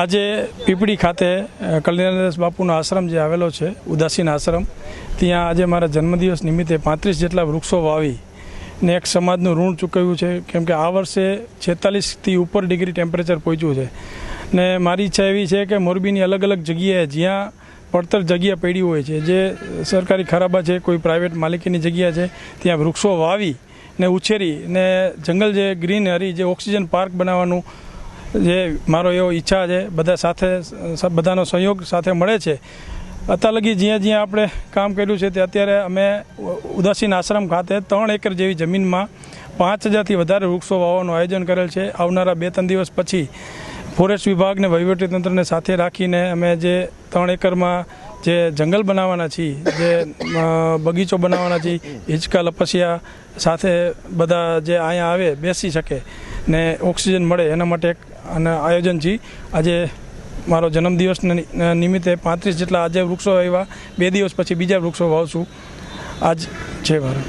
આજે પીપળી ખાતે કલ્યાણદાસ બાપુનો આશ્રમ જે આવેલો છે, ઉદાસીન આશ્રમ, ત્યાં આજે મારા જન્મદિવસ નિમિત્તે પાંત્રીસ જેટલા વૃક્ષો વાવી ને એક સમાજનું ઋણ ચૂકવ્યું છે. કેમ કે આ વર્ષે છેતાલીસથી ઉપર ડિગ્રી ટેમ્પરેચર પહોંચ્યું છે. ને મારી ઈચ્છા એવી છે કે મોરબીની અલગ અલગ જગ્યાએ જ્યાં પડતર જગ્યા પડી હોય છે, જે સરકારી ખરાબા છે, કોઈ પ્રાઇવેટ માલિકીની જગ્યા છે, ત્યાં વૃક્ષો વાવી ને ઉછેરી ને જંગલ જે ગ્રીનરી જે ઓક્સિજન પાર્ક બનાવવાનું જે મારો એવો ઈચ્છા છે, બધા સાથે બધાનો સહયોગ સાથે મળે છે. અત્યાર જ્યાં જ્યાં આપણે કામ કર્યું છે, તે અત્યારે અમે ઉદાસીન આશ્રમ ખાતે ત્રણ એકર જેવી જમીનમાં પાંચ હજારથી વધારે વૃક્ષો વાવવાનું આયોજન કરેલ છે. આવનારા બે ત્રણ દિવસ પછી ફોરેસ્ટ વિભાગને વહીવટીતંત્રને સાથે રાખીને અમે જે ત્રણ એકરમાં જે જંગલ બનાવવાના છીએ, જે બગીચો બનાવવાના છીએ, હિંચકા, લપસિયા સાથે બધા જે અહીંયા આવે, બેસી શકે. ને ઓક્સિજન મળે એના માટે એક આયોજન છે આજે મારો જન્મદિવસ નિમિત્તે પાંત્રીસ જેટલા આજે વૃક્ષો આવ્યા, બે દિવસ પછી બીજા વૃક્ષો વાવશું. આજ છે મારો